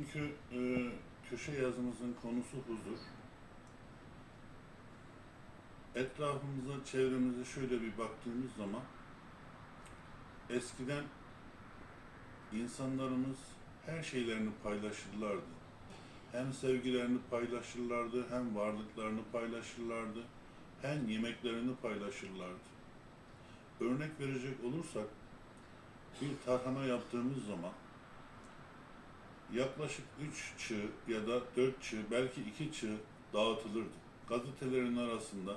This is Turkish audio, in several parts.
Bugünkü e, köşe yazımızın konusu huzur. Etrafımıza, çevremize şöyle bir baktığımız zaman eskiden insanlarımız her şeylerini paylaşırlardı. Hem sevgilerini paylaşırlardı, hem varlıklarını paylaşırlardı, hem yemeklerini paylaşırlardı. Örnek verecek olursak, bir tarhana yaptığımız zaman yaklaşık 3 çığ ya da 4 çığ, belki 2 çığ dağıtılırdı. Gazetelerin arasında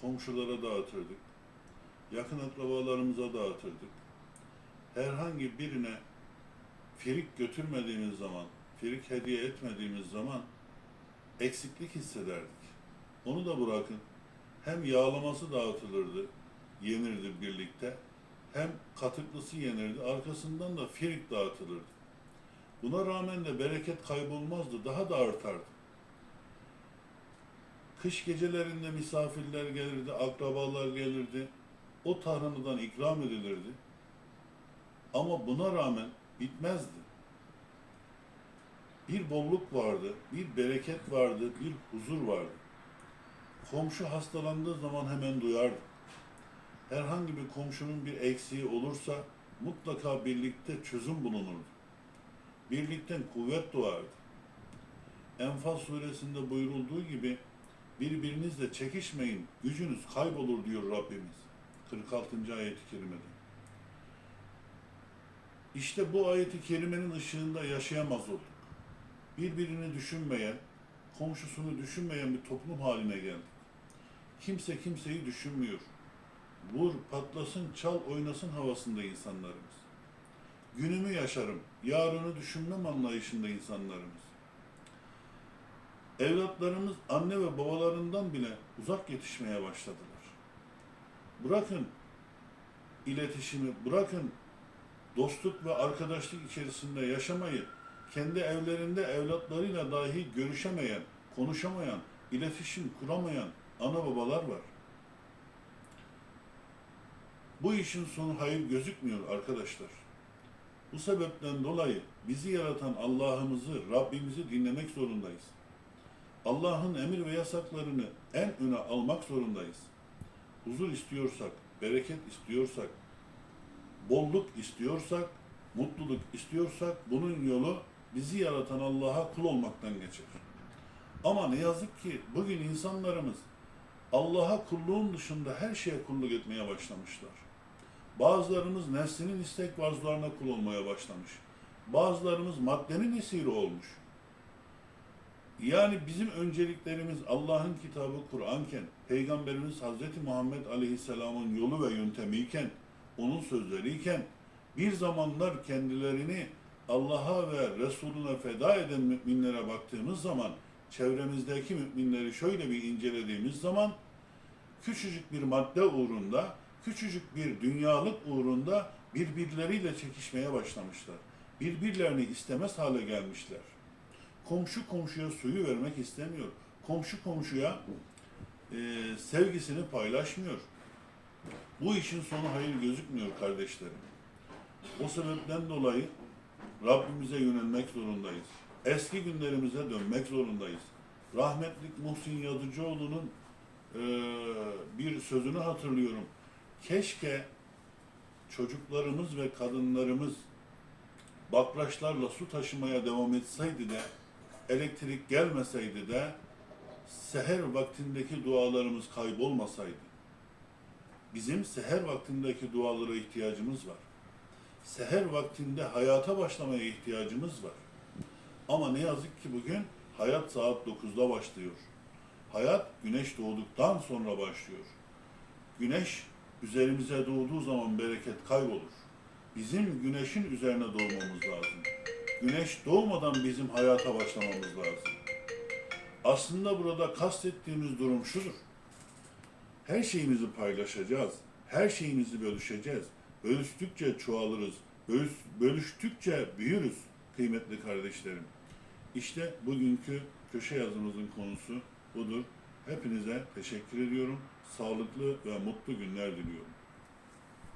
komşulara dağıtırdık. Yakın akrabalarımıza dağıtırdık. Herhangi birine firik götürmediğimiz zaman, firik hediye etmediğimiz zaman eksiklik hissederdik. Onu da bırakın. Hem yağlaması dağıtılırdı, yenirdi birlikte. Hem katıklısı yenirdi. Arkasından da firik dağıtılırdı. Buna rağmen de bereket kaybolmazdı, daha da artardı. Kış gecelerinde misafirler gelirdi, akrabalar gelirdi. O tarhanadan ikram edilirdi. Ama buna rağmen bitmezdi. Bir bolluk vardı, bir bereket vardı, bir huzur vardı. Komşu hastalandığı zaman hemen duyardı. Herhangi bir komşunun bir eksiği olursa mutlaka birlikte çözüm bulunurdu birlikten kuvvet doğardı. Enfal suresinde buyurulduğu gibi birbirinizle çekişmeyin, gücünüz kaybolur diyor Rabbimiz. 46. ayet-i kerimede. İşte bu ayeti kerimenin ışığında yaşayamaz olduk. Birbirini düşünmeyen, komşusunu düşünmeyen bir toplum haline geldik. Kimse kimseyi düşünmüyor. Vur, patlasın, çal, oynasın havasında insanlarımız günümü yaşarım, yarını düşünmem anlayışında insanlarımız. Evlatlarımız anne ve babalarından bile uzak yetişmeye başladılar. Bırakın iletişimi, bırakın dostluk ve arkadaşlık içerisinde yaşamayı, kendi evlerinde evlatlarıyla dahi görüşemeyen, konuşamayan, iletişim kuramayan ana babalar var. Bu işin sonu hayır gözükmüyor arkadaşlar. Bu sebepten dolayı bizi yaratan Allah'ımızı, Rabbimizi dinlemek zorundayız. Allah'ın emir ve yasaklarını en öne almak zorundayız. Huzur istiyorsak, bereket istiyorsak, bolluk istiyorsak, mutluluk istiyorsak bunun yolu bizi yaratan Allah'a kul olmaktan geçer. Ama ne yazık ki bugün insanlarımız Allah'a kulluğun dışında her şeye kulluk etmeye başlamışlar. Bazılarımız nefsinin istek varzularına kul olmaya başlamış. Bazılarımız maddenin esiri olmuş. Yani bizim önceliklerimiz Allah'ın kitabı Kur'anken, Peygamberimiz Hazreti Muhammed Aleyhisselam'ın yolu ve yöntemiyken, onun sözleriyken, bir zamanlar kendilerini Allah'a ve Resulüne feda eden müminlere baktığımız zaman, çevremizdeki müminleri şöyle bir incelediğimiz zaman, küçücük bir madde uğrunda küçücük bir dünyalık uğrunda birbirleriyle çekişmeye başlamışlar. Birbirlerini istemez hale gelmişler. Komşu komşuya suyu vermek istemiyor. Komşu komşuya e, sevgisini paylaşmıyor. Bu işin sonu hayır gözükmüyor kardeşlerim. O sebepten dolayı Rabbimize yönelmek zorundayız. Eski günlerimize dönmek zorundayız. Rahmetlik Muhsin Yazıcıoğlu'nun e, bir sözünü hatırlıyorum keşke çocuklarımız ve kadınlarımız bakraçlarla su taşımaya devam etseydi de elektrik gelmeseydi de seher vaktindeki dualarımız kaybolmasaydı. Bizim seher vaktindeki dualara ihtiyacımız var. Seher vaktinde hayata başlamaya ihtiyacımız var. Ama ne yazık ki bugün hayat saat 9'da başlıyor. Hayat güneş doğduktan sonra başlıyor. Güneş üzerimize doğduğu zaman bereket kaybolur. Bizim güneşin üzerine doğmamız lazım. Güneş doğmadan bizim hayata başlamamız lazım. Aslında burada kastettiğimiz durum şudur. Her şeyimizi paylaşacağız. Her şeyimizi bölüşeceğiz. Bölüştükçe çoğalırız. Bölüş, bölüştükçe büyürüz kıymetli kardeşlerim. İşte bugünkü köşe yazımızın konusu budur. Hepinize teşekkür ediyorum. Sağlıklı ve mutlu günler diliyorum.